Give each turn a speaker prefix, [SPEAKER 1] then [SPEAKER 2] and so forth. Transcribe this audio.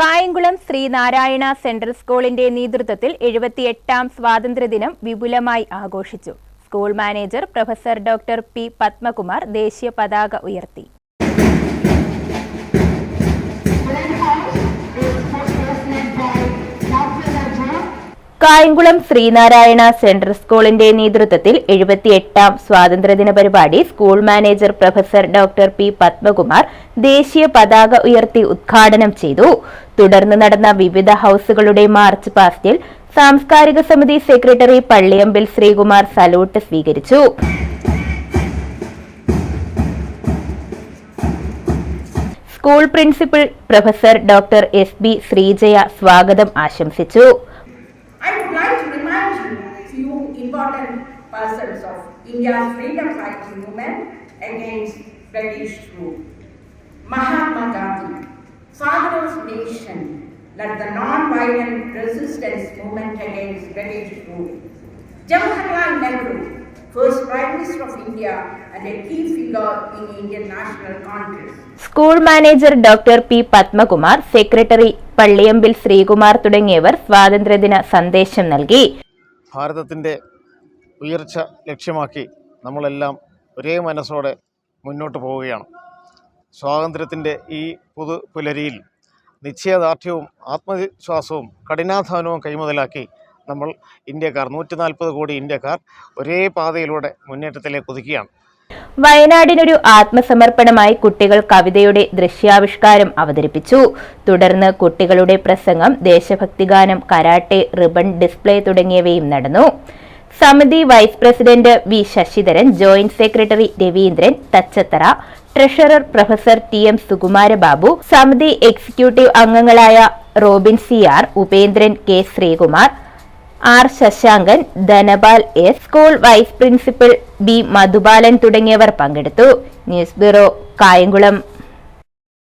[SPEAKER 1] Kayamkulam Sreenarayana central സ്കൂളിന്റെ നേതൃത്വത്തിൽ എഴുപത്തിയെട്ടാം സ്വാതന്ത്ര്യദിനം വിപുലമായി ആഘോഷിച്ചു. School manager professor doctor P Padmakumar ദേശീയ പതാക ഉയർത്തി. കായംകുളം ശ്രീനാരായണ സെൻട്രൽ സ്കൂളിന്റെ നേതൃത്വത്തിൽ എഴുപത്തിയെട്ടാം സ്വാതന്ത്ര്യദിന പരിപാടി school manager professor doctor P Padmakumar ദേശീയ പതാക ഉയർത്തി ഉദ്ഘാടനം ചെയ്തു. തുടർന്ന് നടന്ന വിവിധ ഹൌസുകളുടെ മാർച്ച് പാസ്റ്റിൽ സാംസ്കാരിക സമിതി സെക്രട്ടറി പള്ളിയമ്പിൽ ശ്രീകുമാർ സലൂട്ട് സ്വീകരിച്ചു. School principal professor doctor S B Sreejaya സ്വാഗതം ആശംസിച്ചു.
[SPEAKER 2] Important persons of India's freedom fighting movement against British rule. Mahatma Gandhi, father of nation, led the non-violent resistance movement against British rule. Jawaharlal Nehru, first Prime Minister of India and a key figure in Indian national Congress.
[SPEAKER 1] School manager doctor P Padmakumar secretary Palliyampil Sreekumar തുടങ്ങിയവർ സ്വാതന്ത്ര്യദിന സന്ദേശം നൽകി
[SPEAKER 3] ഭാരതത്തിന്റെ ഉയർച്ച ലക്ഷ്യമാക്കി നമ്മളെല്ലാം ഒരേ മനസ്സോടെ മുന്നോട്ട് പോവുകയാണ്. സ്വാതന്ത്ര്യത്തിന്റെ ഈ പുതു പുലരിയിൽ നിശ്ചയദാർഢ്യവും ആത്മവിശ്വാസവും കഠിനാധ്വാനവും കൈമുതലാക്കി നമ്മൾ ഇന്ത്യക്കാർ നൂറ്റി നാൽപ്പത് കോടി ഇന്ത്യക്കാർ ഒരേ പാതയിലൂടെ മുന്നേറ്റത്തിലേക്ക് കുതിക്കുകയാണ്
[SPEAKER 1] വയനാടിനൊരു ആത്മസമർപ്പണമായി കുട്ടികൾ കവിതയുടെ ദൃശ്യാവിഷ്കാരം അവതരിപ്പിച്ചു. തുടർന്ന് കുട്ടികളുടെ പ്രസംഗം ദേശഭക്തിഗാനം കരാട്ടെ റിബൺ ഡിസ്പ്ലേ തുടങ്ങിയവയും നടന്നു. സമിതി vice president V Sasidharan joint secretary Raveendran Thachathara treasurer professor T M Sukumarababu സമിതി എക്സിക്യൂട്ടീവ് അംഗങ്ങളായ Robin C R Upendran K Sreekumar R Sasankan Dhanapal S school vice principal B Madhubalan തുടങ്ങിയവർ പങ്കെടുത്തു. News bureau Kayamkulam.